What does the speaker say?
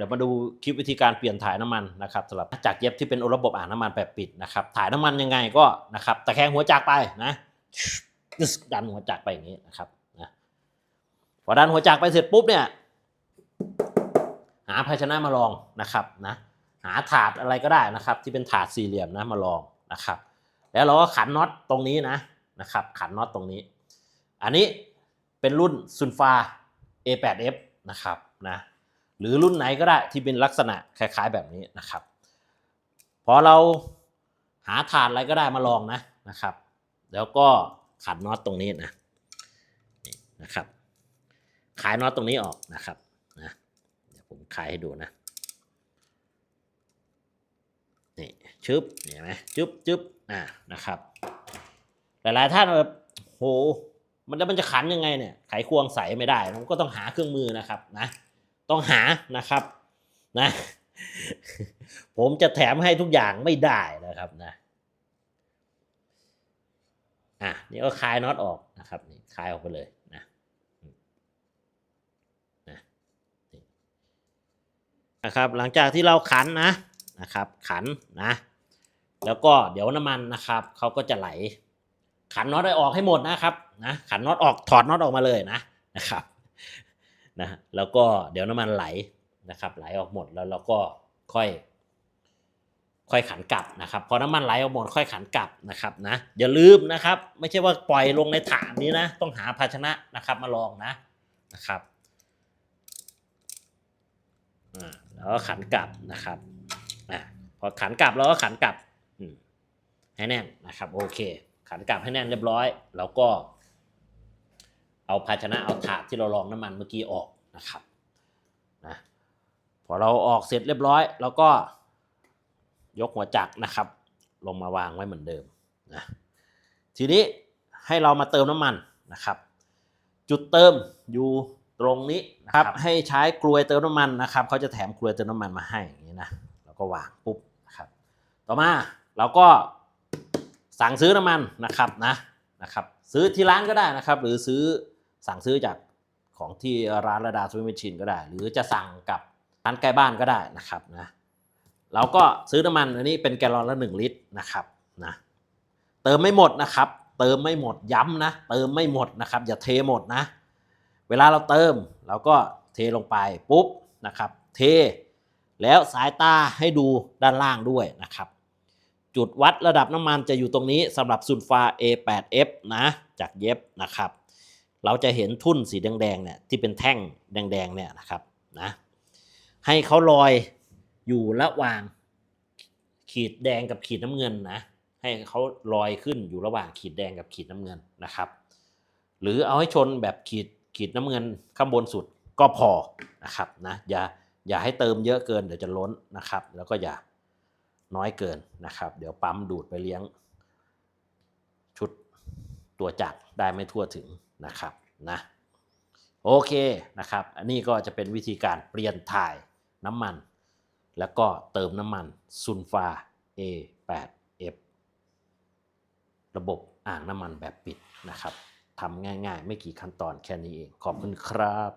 ดี๋ยวมาดูคลิปวิธีการเปลี่ยนถ่ายน้ำมันนะครับสำหรับจากเย็บที่เป็นระบบอ่างน้ำมันแบบปิดนะครับ ถ่ายน้ำมันยังไงก็นะครับตะแคงหัวจักรไปนะดันหัวจักรไปอย่างนี้นะครับนะพอดันหัวจักรไปเสร็จปุ๊บเนี่ย หาภาชนะมาลองนะครับนะหาถาดอะไรก็ได้นะครับ ที่เป็นถาดสี่เหลี่ยมนะมาลองนะครับ แล้วเราก็ขันน็อตตรงนี้นะนะครับ ขันน็อตตรงนี้ อันนี้เป็นรุ่นซุนฟา A8F นะครับนะ หรือรุ่นไหนก็ได้ที่เป็นลักษณะคล้ายๆแบบนี้นะครับพอเราหาถาดอะไรก็ได้มาลองนะนะครับ แล้วก็ขันน็อตตรงนี้นะนะครับขายน็อตตรงนี้ออกนะครับนะเดี๋ยวผมขายให้ดูนะนี่ชึบเห็นไหมจึ๊บจึ๊บอ่านะครับ หลายๆท่านแบบโหมันแล้วมันจะขันยังไงเนี่ยไขควงใสไม่ได้มันก็ต้องหาเครื่องมือนะครับนะ ต้องหานะครับนะ ผมจะแถมให้ทุกอย่างไม่ได้นะครับนะอะนี่ก็คลายน็อตออกนะครับนี่คลายออกไปเลยนะนะนะครับ หลังจากที่เราขันนะนะครับ ขันนะ แล้วก็เดี๋ยวน้ำมันนะครับเขาก็จะไหล ขันน็อตได้ออกให้หมดนะครับนะขันน็อตออกถอดน็อตออกมาเลยนะนะครับ นะแล้วก็เดี๋ยวน้ำมันไหลนะครับไหลออกหมดแล้วเราก็ค่อย ค่อยขันกลับนะครับพอน้ำมันไหลออกหมดค่อยขันกลับนะครับนะอย่าลืมนะครับ ไม่ใช่ว่าปล่อยลงในถาดนี้นะ ต้องหาภาชนะนะครับมาลองนะนะครับแล้วก็ขันกลับนะครับอพอขันกลับเราก็ขันกลับให้แน่นนะครับ โอเค ขันกลับให้แน่นเรียบร้อย แล้วก็ เอาภาชนะเอาถาดที่เราลองน้ำมันเมื่อกี้ออกนะครับนะพอเราออกเสร็จเรียบร้อย เราก็ยกหัวจักรนะครับ ลงมาวางไว้เหมือนเดิมนะทีนี้ให้เรามาเติมน้ำมันนะครับ จุดเติมอยู่ตรงนี้นะครับให้ใช้กลวยเติมน้ำมันนะครับเขาจะแถมกลวยเติมน้ำมันมาให้อย่างนี้นะเราก็วางปุ๊บนะครับ ต่อมาเราก็สั่งซื้อน้ำมันนะครับนะนะครับ ซื้อที่ร้านก็ได้นะครับ หรือซื้อ สั่งซื้อจากของที่ร้านระดาสวิตชินก็ได้ หรือจะสั่งกับร้านใกล้บ้านก็ได้นะครับนะเราก็ซื้อน้ำมันอันนี้เป็นแกลลอนละหนึ่งลิตรนะครับนะเติมไม่หมดนะครับ เติมไม่หมดย้ำนะเติมไม่หมดนะครับ อย่าเทหมดนะ เวลาเราเติมเราก็เทลงไปปุ๊บนะครับเท แล้วสายตาให้ดูด้านล่างด้วยนะครับ จุดวัดระดับน้ำมันจะอยู่ตรงนี้สำหรับซุนฟา A8F นะจากเย็บนะครับ เราจะเห็นทุ่นสีแดงๆเนี่ยที่เป็นแท่งแดงๆเนี่ยนะครับนะให้เขาลอยอยู่ระหว่างขีดแดงกับขีดน้ำเงินนะให้เขาลอยขึ้นอยู่ระหว่างขีดแดงกับขีดน้ำเงินนะครับ หรือเอาให้ชนแบบขีดขีดน้ำเงินข้างบนสุดก็พอนะครับนะอย่าอย่าให้เติมเยอะเกินเดี๋ยวจะล้นนะครับ แล้วก็อย่าน้อยเกินนะครับ เดี๋ยวปั๊มดูดไปเลี้ยง ตัวจักรได้ไม่ทั่วถึงนะครับนะโอเคนะครับ อันนี้ก็จะเป็นวิธีการเปลี่ยนถ่ายน้ำมัน แล้วก็เติมน้ำมันซุนฟา A8F ระบบอ่างน้ำมันแบบปิดนะครับทำง่ายๆ ไม่กี่ขั้นตอนแค่นี้เอง ขอบคุณครับ